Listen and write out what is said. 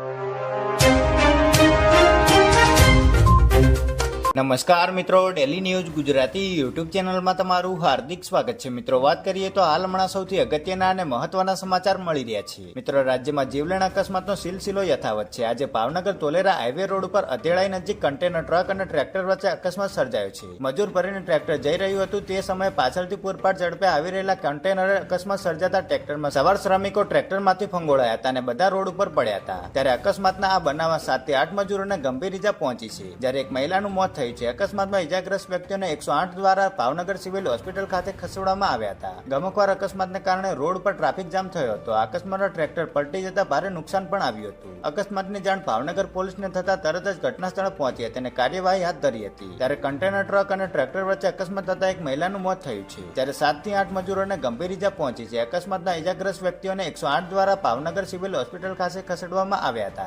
you. નમસ્કાર મિત્રો daily news Gujarati YouTube ચેનલમાં તમારું હાર્દિક સ્વાગત છે. મિત્રો, વાત કરીએ તો હાલ હમણાં સૌથી અગત્યના અને મહત્વના સમાચાર મળી રહ્યા છે. મિત્રો, રાજ્યમાં જીવલેણ અકસ્માતનો સિલસિલો યથાવત છે. આજે ભાવનગર તોલેરા હાઈવે રોડ ઉપર અધેળાઈ નજીક કન્ટેનર ટ્રક અને ટ્રેક્ટર વચ્ચે અકસ્માત સર્જાયો છે. મજૂર ભરીને ટ્રેક્ટર જઈ રહ્યું હતું. તે સમયે પાછળથી પૂરપાટ ઝડપે આવી રહેલા કન્ટેનરે અકસ્માત સર્જાતા ટ્રેક્ટરમાં સવાર શ્રમિકો ટ્રેક્ટરમાંથી ફંગોળાયા હતા અને બધા રોડ ઉપર પડ્યા હતા. ત્યારે અકસ્માતના આ બનાવમાં સાતથી આઠ મજૂરોને ગંભીર ઇજા પહોંચી છે. જ્યારે એક મહિલાનું મોત થયું છે. અકસ્માતમાં ઇજાગ્રસ્ત વ્યક્તિઓને એકસો આઠ દ્વારા ભાવનગર સિવિલ હોસ્પિટલ ખાતે ખસેડવામાં આવ્યા હતા. ગમકવાર અકસ્માતને કારણે રોડ પર ટ્રાફિક જામ થયો હતો. અકસ્માતમાં ટ્રેક્ટર પલટી જતા ભારે નુકસાન પણ આવ્યું હતું. અકસ્માતની જાણ ભાવનગર પોલીસને થતા તરત જ ઘટના સ્થળે પહોંચી હતી અને કાર્યવાહી હાથ ધરી હતી. ત્યારે કન્ટેનર ટ્રક અને ટ્રેક્ટર વચ્ચે અકસ્માત થતા એક મહિલાનું મોત થયું છે. જ્યારે સાતથી આઠ મજૂરોને ગંભીર ઇજા પહોંચી છે. અકસ્માતના ઇજાગ્રસ્ત વ્યક્તિઓને એકસો આઠ દ્વારા ભાવનગર સિવિલ હોસ્પિટલ ખાતે ખસેડવામાં આવ્યા હતા.